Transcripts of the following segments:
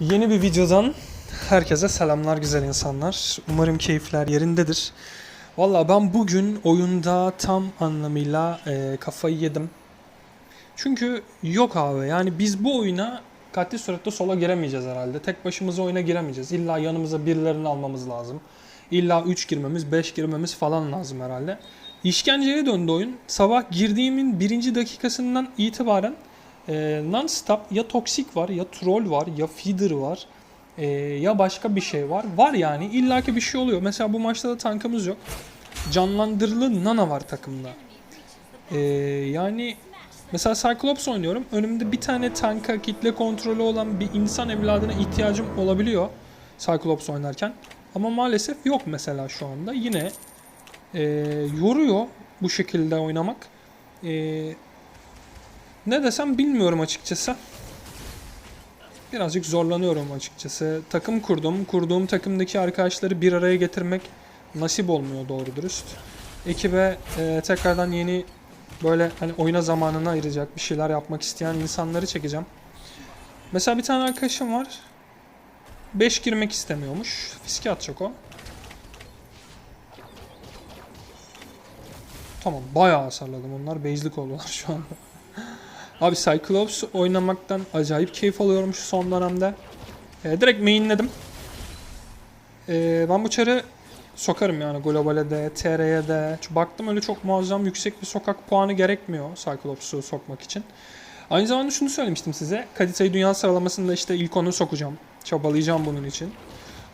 Yeni bir videodan herkese selamlar güzel insanlar. Umarım keyifler yerindedir. Valla ben bugün oyunda tam anlamıyla e, kafayı yedim. Çünkü yok abi yani biz bu oyuna katli surette sola giremeyeceğiz herhalde. Tek başımıza oyuna giremeyeceğiz. İlla yanımıza birilerini almamız lazım. İlla 3 girmemiz, 5 girmemiz falan lazım herhalde. İşkenceye döndü oyun. Sabah girdiğimin birinci dakikasından itibaren e, non-stop ya toksik var, ya troll var, ya feeder var, e, ya başka bir şey var. Var yani illaki bir şey oluyor. Mesela bu maçta da tankımız yok. Canlandırılı Nana var takımda. E, yani mesela Cyclops oynuyorum. Önümde bir tane tanka kitle kontrolü olan bir insan evladına ihtiyacım olabiliyor Cyclops oynarken. Ama maalesef yok mesela şu anda. Yine e, yoruyor bu şekilde oynamak. E, ne desem bilmiyorum açıkçası. Birazcık zorlanıyorum açıkçası. Takım kurdum. Kurduğum takımdaki arkadaşları bir araya getirmek nasip olmuyor doğru dürüst. Ekibe e, tekrardan yeni böyle hani oyuna zamanını ayıracak bir şeyler yapmak isteyen insanları çekeceğim. Mesela bir tane arkadaşım var. 5 girmek istemiyormuş. Fiske atacak o. Tamam bayağı hasarladım onlar. Base'lik oldular şu anda. Abi Cyclops oynamaktan acayip keyif alıyorum şu son dönemde. Ee, direkt mainledim. Ee, ben bu çarı sokarım yani globale de, TR'ye de. Çünkü baktım öyle çok muazzam yüksek bir sokak puanı gerekmiyor Cyclops'u sokmak için. Aynı zamanda şunu söylemiştim size. Kadita'yı dünya sıralamasında işte ilk onu sokacağım. Çabalayacağım bunun için.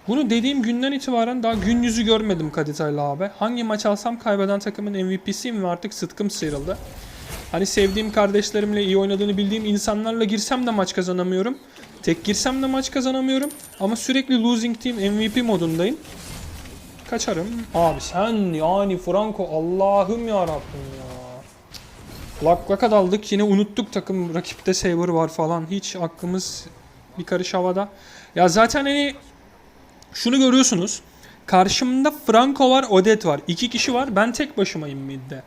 Bunu dediğim günden itibaren daha gün yüzü görmedim Kadita'yla abi. Hangi maç alsam kaybeden takımın MVP'siyim ve artık sıtkım sıyrıldı. Hani sevdiğim kardeşlerimle iyi oynadığını bildiğim insanlarla girsem de maç kazanamıyorum. Tek girsem de maç kazanamıyorum. Ama sürekli losing team MVP modundayım. Kaçarım. Abi sen yani Franco Allah'ım ya Rabbim ya. Lak laka daldık yine unuttuk takım rakipte Saber var falan. Hiç aklımız bir karış havada. Ya zaten hani şunu görüyorsunuz. Karşımda Franco var, Odet var. İki kişi var. Ben tek başımayım midde.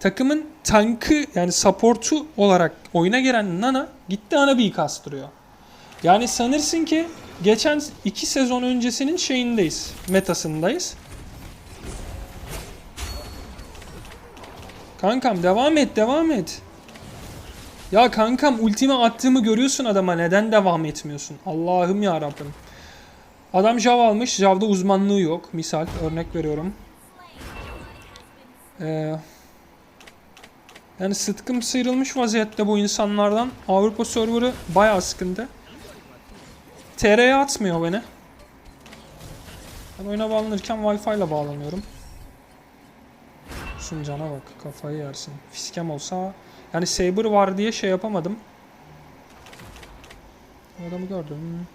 Takımın tankı yani supportu olarak oyuna giren Nana gitti ana bir kastırıyor. Yani sanırsın ki geçen iki sezon öncesinin şeyindeyiz. Metasındayız. Kankam devam et devam et. Ya kankam ultime attığımı görüyorsun adama neden devam etmiyorsun? Allah'ım ya Rabbim. Adam Jav almış. Jav'da uzmanlığı yok. Misal örnek veriyorum. Ee, yani sıtkım sıyrılmış vaziyette bu insanlardan. Avrupa serverı bayağı sıkıntı. TR'ye atmıyor beni. Ben oyuna bağlanırken Wi-Fi ile bağlanıyorum. Suncana bak kafayı yersin. Fiskem olsa yani Saber var diye şey yapamadım. Adamı gördüm.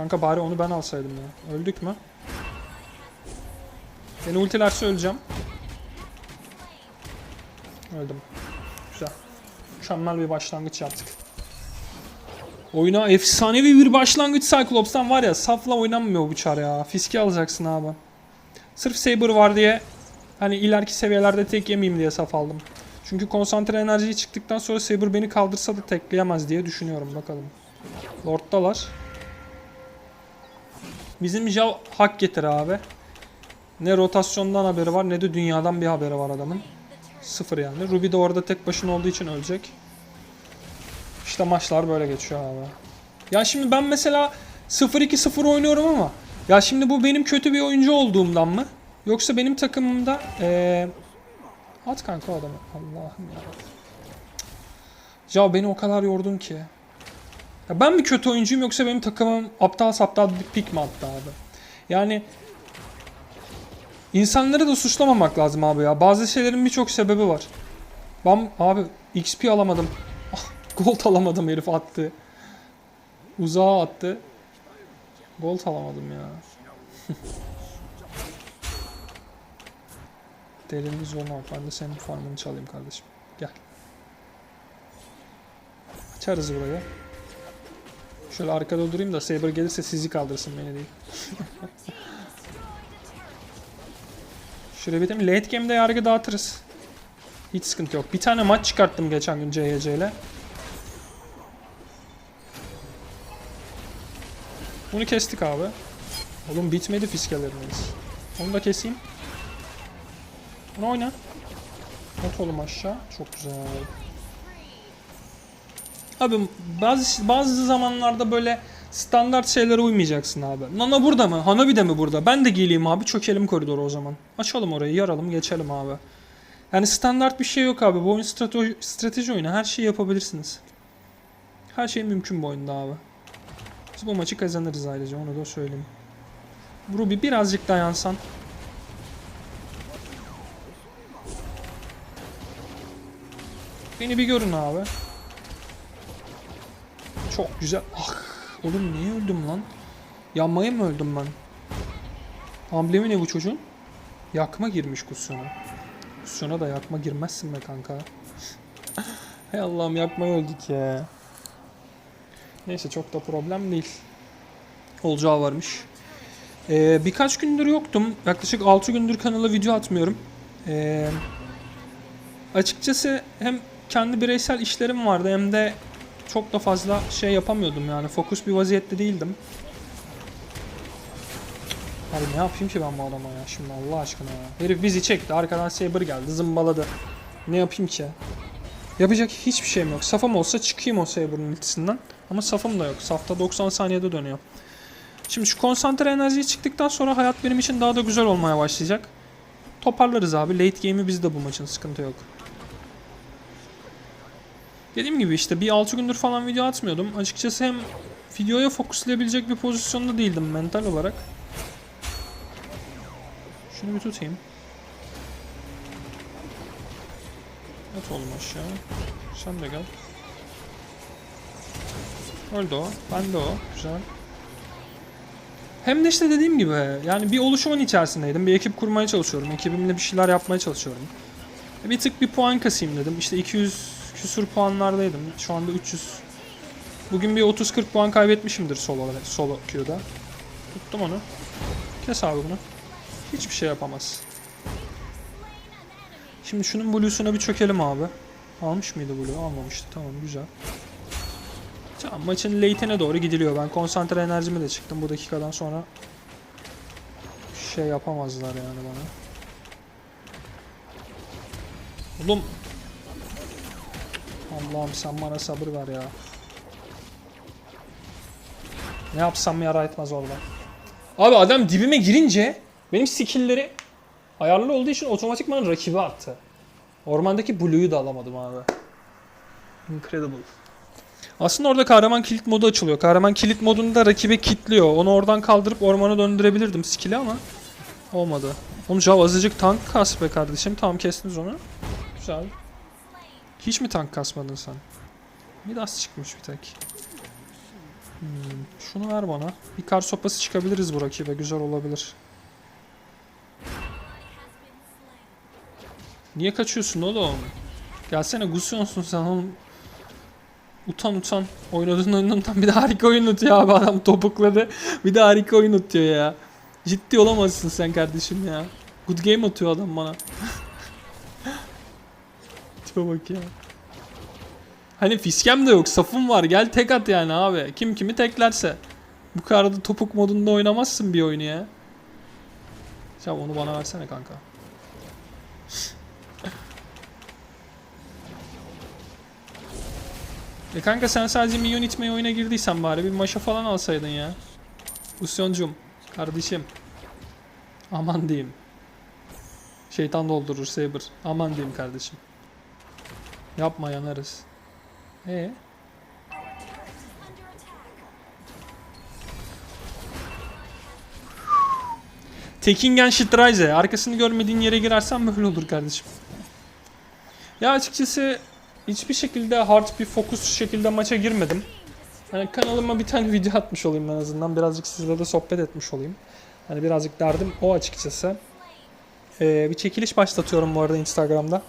Kanka bari onu ben alsaydım ya. Öldük mü? Beni ultilerse öleceğim. Öldüm. Güzel. Mükemmel bir başlangıç yaptık. Oyuna efsanevi bir başlangıç Cyclops'tan var ya safla oynanmıyor bu çar ya. Fiske alacaksın abi. Sırf Saber var diye hani ileriki seviyelerde tek yemeyeyim diye saf aldım. Çünkü konsantre enerjiyi çıktıktan sonra Saber beni kaldırsa da tekleyemez diye düşünüyorum bakalım. Lord'dalar. Bizim Jav hak getir abi. Ne rotasyondan haberi var ne de dünyadan bir haberi var adamın. Sıfır yani. Ruby de orada tek başına olduğu için ölecek. İşte maçlar böyle geçiyor abi. Ya şimdi ben mesela 0-2-0 oynuyorum ama ya şimdi bu benim kötü bir oyuncu olduğumdan mı? Yoksa benim takımımda ee... At kanka adamı. Allah'ım ya. Ya beni o kadar yordun ki. Ya ben mi kötü oyuncuyum yoksa benim takımım aptal saptal pik mi attı abi? Yani insanları da suçlamamak lazım abi ya. Bazı şeylerin birçok sebebi var. Ben abi XP alamadım. Gold alamadım herif attı. Uzağa attı. Gold alamadım ya. Derin zone al. Ben de senin farmını çalayım kardeşim. Gel. Açarız burayı. Şöyle arkada durayım da Saber gelirse sizi kaldırsın beni değil. Bir de late game'de yargı dağıtırız. Hiç sıkıntı yok. Bir tane maç çıkarttım geçen gün CYC ile. Bunu kestik abi. Oğlum bitmedi fiskelerimiz. Onu da keseyim. Bunu oyna. At oğlum aşağı. Çok güzel. Abi bazı bazı zamanlarda böyle standart şeylere uymayacaksın abi. Nana burada mı? Hanabi de mi burada? Ben de geleyim abi. Çökelim koridoru o zaman. Açalım orayı, yaralım, geçelim abi. Yani standart bir şey yok abi. Bu oyun strateji, strateji oyunu. Her şeyi yapabilirsiniz. Her şey mümkün bu oyunda abi. Biz bu maçı kazanırız ayrıca onu da söyleyeyim. Ruby birazcık dayansan. Beni bir görün abi. Çok güzel. Ah, oğlum niye öldüm lan? Yanmaya mı öldüm ben? Amblemi ne bu çocuğun? Yakma girmiş kusyona. Kusyona da yakma girmezsin be kanka. Hay Allah'ım yakmaya öldük ya. Neyse çok da problem değil. Olacağı varmış. Ee, birkaç gündür yoktum. Yaklaşık 6 gündür kanala video atmıyorum. Ee, açıkçası hem kendi bireysel işlerim vardı hem de çok da fazla şey yapamıyordum yani. Fokus bir vaziyette değildim. Abi ne yapayım ki ben bu adama ya şimdi Allah aşkına ya. Herif bizi çekti arkadan Saber geldi zımbaladı. Ne yapayım ki? Yapacak hiçbir şeyim yok. Safım olsa çıkayım o Saber'ın ultisinden. Ama safım da yok. Safta 90 saniyede dönüyor. Şimdi şu konsantre enerjiyi çıktıktan sonra hayat benim için daha da güzel olmaya başlayacak. Toparlarız abi. Late game'i biz de bu maçın sıkıntı yok. Dediğim gibi işte bir 6 gündür falan video atmıyordum. Açıkçası hem videoya fokuslayabilecek bir pozisyonda değildim mental olarak. Şunu bir tutayım. At oğlum aşağı. Sen de gel. Öldü o. Ben de o. Güzel. Hem de işte dediğim gibi yani bir oluşumun içerisindeydim. Bir ekip kurmaya çalışıyorum. Ekibimle bir şeyler yapmaya çalışıyorum. Bir tık bir puan kasayım dedim. İşte 200 küsur puanlardaydım. Şu anda 300. Bugün bir 30-40 puan kaybetmişimdir solo, solo queue'da. Tuttum onu. Kes abi bunu. Hiçbir şey yapamaz. Şimdi şunun blue'suna bir çökelim abi. Almış mıydı blue? Almamıştı. Tamam güzel. Tamam maçın late'ine doğru gidiliyor. Ben konsantre enerjimi de çıktım bu dakikadan sonra. Şey yapamazlar yani bana. Oğlum. Allah'ım sen bana sabır ver ya. Ne yapsam yara etmez orada. Abi adam dibime girince benim skill'leri ayarlı olduğu için otomatikman rakibe attı. Ormandaki Blue'yu da alamadım abi. Incredible. Aslında orada kahraman kilit modu açılıyor. Kahraman kilit modunda rakibe kilitliyor. Onu oradan kaldırıp ormana döndürebilirdim skill'i ama olmadı. Onu Jav azıcık tank kas be kardeşim. Tamam kestiniz onu. Güzel. Hiç mi tank kasmadın sen? Midas çıkmış bir tek. Hmm, şunu ver bana. Bir kar sopası çıkabiliriz bu rakibe. Güzel olabilir. Niye kaçıyorsun oğlum? Gelsene Gusion'sun sen oğlum. Utan utan. Oynadığın oyundan bir de harika oyun unutuyor abi adam topukladı. Bir de harika oyun unutuyor ya. Ciddi olamazsın sen kardeşim ya. Good game atıyor adam bana. Tipe bak ya. Hani fiskem de yok safım var gel tek at yani abi. Kim kimi teklerse. Bu kadar da topuk modunda oynamazsın bir oyunu ya. Sen onu bana versene kanka. E kanka sen sadece milyon itmeye oyuna girdiysen bari bir maşa falan alsaydın ya. Usyoncum, kardeşim. Aman diyeyim. Şeytan doldurur Saber. Aman diyeyim kardeşim. Yapma yanarız. E Tekingen Schitreise. Arkasını görmediğin yere girersen böyle olur kardeşim. Ya açıkçası hiçbir şekilde hard bir fokus şekilde maça girmedim. Hani kanalıma bir tane video atmış olayım en azından. Birazcık sizle de sohbet etmiş olayım. Hani birazcık derdim o açıkçası. Ee, bir çekiliş başlatıyorum bu arada Instagram'da.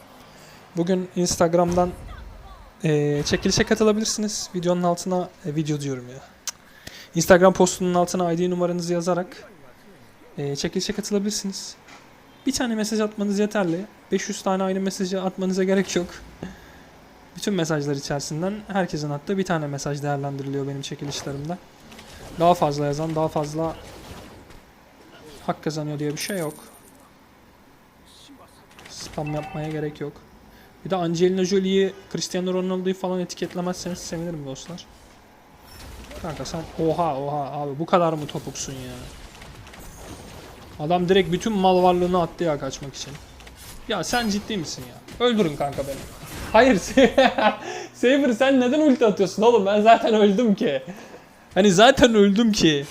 Bugün Instagram'dan e, çekilişe katılabilirsiniz. Videonun altına e, video diyorum ya. Instagram postunun altına ID numaranızı yazarak e, çekilişe katılabilirsiniz. Bir tane mesaj atmanız yeterli. 500 tane aynı mesajı atmanıza gerek yok. Bütün mesajlar içerisinden herkesin attığı bir tane mesaj değerlendiriliyor benim çekilişlerimde. Daha fazla yazan daha fazla hak kazanıyor diye bir şey yok. Spam yapmaya gerek yok. Bir de Angelina Jolie'yi, Cristiano Ronaldo'yu falan etiketlemezseniz sevinirim dostlar. Kanka sen oha oha abi bu kadar mı topuksun ya? Adam direkt bütün mal varlığını attı ya kaçmak için. Ya sen ciddi misin ya? Öldürün kanka beni. Hayır Saber sen neden ulti atıyorsun oğlum? Ben zaten öldüm ki. Hani zaten öldüm ki.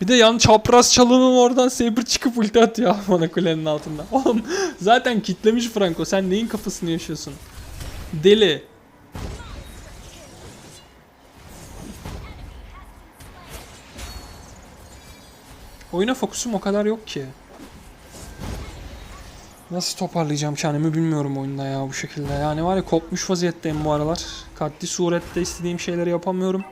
Bir de yan çapraz çalının oradan Saber çıkıp ulti atıyor bana kulenin altında. Oğlum zaten kitlemiş Franco. Sen neyin kafasını yaşıyorsun? Deli. Oyuna fokusum o kadar yok ki. Nasıl toparlayacağım kendimi bilmiyorum oyunda ya bu şekilde. Yani var ya kopmuş vaziyetteyim bu aralar. Katli surette istediğim şeyleri yapamıyorum.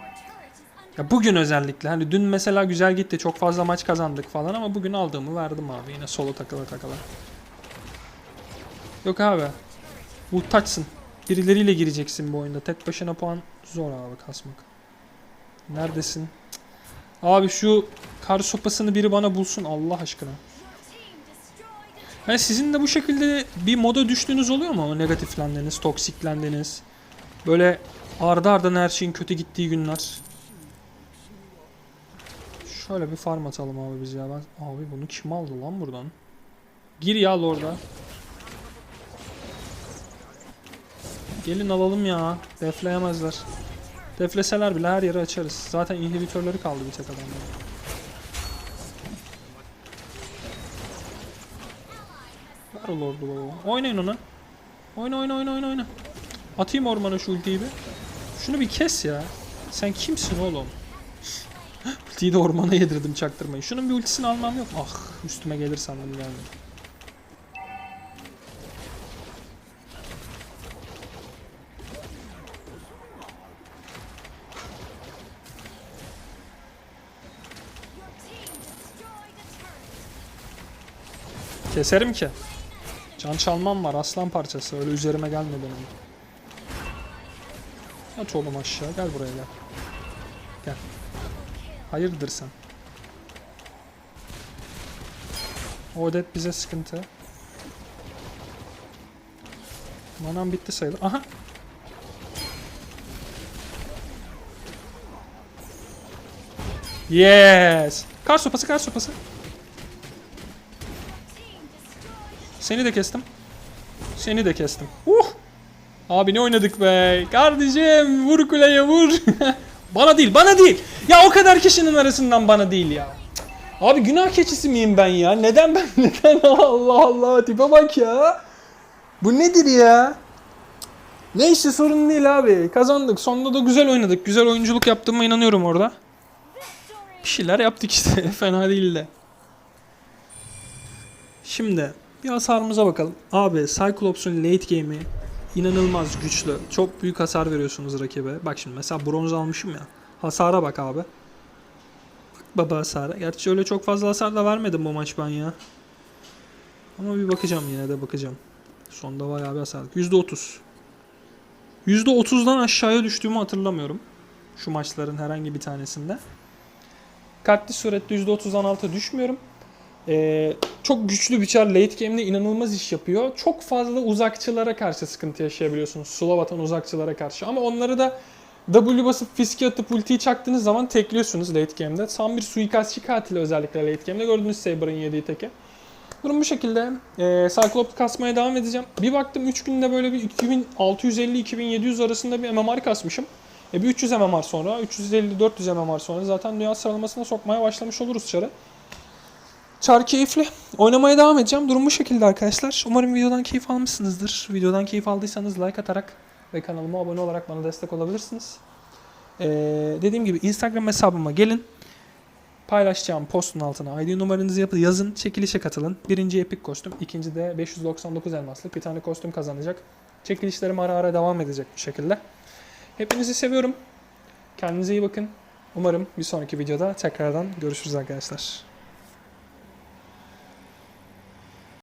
Ya bugün özellikle hani dün mesela güzel gitti çok fazla maç kazandık falan ama bugün aldığımı verdim abi yine solo takıla takıla. Yok abi. Muhtaçsın. Birileriyle gireceksin bu oyunda. Tek başına puan zor abi kasmak. Neredesin? Abi şu kar sopasını biri bana bulsun Allah aşkına. Ben sizin de bu şekilde bir moda düştüğünüz oluyor mu? Negatiflendiniz, toksiklendiniz. Böyle ardı ardına her şeyin kötü gittiği günler. Şöyle bir farm atalım abi biz ya. Ben... Abi bunu kim aldı lan buradan? Gir ya orada. Gelin alalım ya. Defleyemezler. Defleseler bile her yeri açarız. Zaten inhibitörleri kaldı bir tek adamda. Ver lordu baba. Oynayın ona. Oyna oyna oyna oyna oyna. Atayım ormana şu ultiyi bir. Şunu bir kes ya. Sen kimsin oğlum? Ultiyi de ormana yedirdim çaktırmayın. Şunun bir ultisini almam yok. Ah üstüme gelir sandım gelmedi. Keserim ki. Can çalmam var aslan parçası. Öyle üzerime gelme benim. Yat oğlum aşağı. Gel buraya gel. Gel. Hayırdır sen? Odet bize sıkıntı. Manam bitti sayılır. Aha. Yes. Kar sopası, kar sopası. Seni de kestim. Seni de kestim. Uh! Abi ne oynadık be? Kardeşim vur kuleye vur. bana değil, bana değil. Ya o kadar kişinin arasından bana değil ya. Abi günah keçisi miyim ben ya? Neden ben? Neden? Allah Allah tipe bak ya. Bu nedir ya? Neyse sorun değil abi. Kazandık. Sonunda da güzel oynadık. Güzel oyunculuk yaptığıma inanıyorum orada. Bir şeyler yaptık işte. Fena değil de. Şimdi bir hasarımıza bakalım. Abi Cyclops'un late game'i inanılmaz güçlü. Çok büyük hasar veriyorsunuz rakibe. Bak şimdi mesela bronz almışım ya. Hasara bak abi. Bak baba hasara. Gerçi öyle çok fazla hasar da vermedim bu maç ben ya. Ama bir bakacağım yine de bakacağım. Sonda bayağı bir hasar. %30. %30'dan aşağıya düştüğümü hatırlamıyorum. Şu maçların herhangi bir tanesinde. Katli surette %30'dan alta düşmüyorum. Ee, çok güçlü bir çar late game'de inanılmaz iş yapıyor. Çok fazla uzakçılara karşı sıkıntı yaşayabiliyorsunuz. Slow atan uzakçılara karşı. Ama onları da W basıp fiske atıp ultiyi çaktığınız zaman tekliyorsunuz late game'de. Tam bir suikastçı katili özellikle late game'de. Gördüğünüz Saber'ın yediği teke. Durum bu şekilde. Ee, Cyclops kasmaya devam edeceğim. Bir baktım 3 günde böyle bir 2650-2700 arasında bir MMR kasmışım. E bir 300 MMR sonra, 350-400 MMR sonra zaten dünya sıralamasına sokmaya başlamış oluruz çarı. Çar keyifli. Oynamaya devam edeceğim. Durum bu şekilde arkadaşlar. Umarım videodan keyif almışsınızdır. Videodan keyif aldıysanız like atarak ve kanalıma abone olarak bana destek olabilirsiniz. Ee, dediğim gibi Instagram hesabıma gelin. Paylaşacağım postun altına ID numaranızı yapın, yazın, çekilişe katılın. Birinci epik kostüm, ikinci de 599 elmaslık bir tane kostüm kazanacak. Çekilişlerim ara ara devam edecek bu şekilde. Hepinizi seviyorum. Kendinize iyi bakın. Umarım bir sonraki videoda tekrardan görüşürüz arkadaşlar.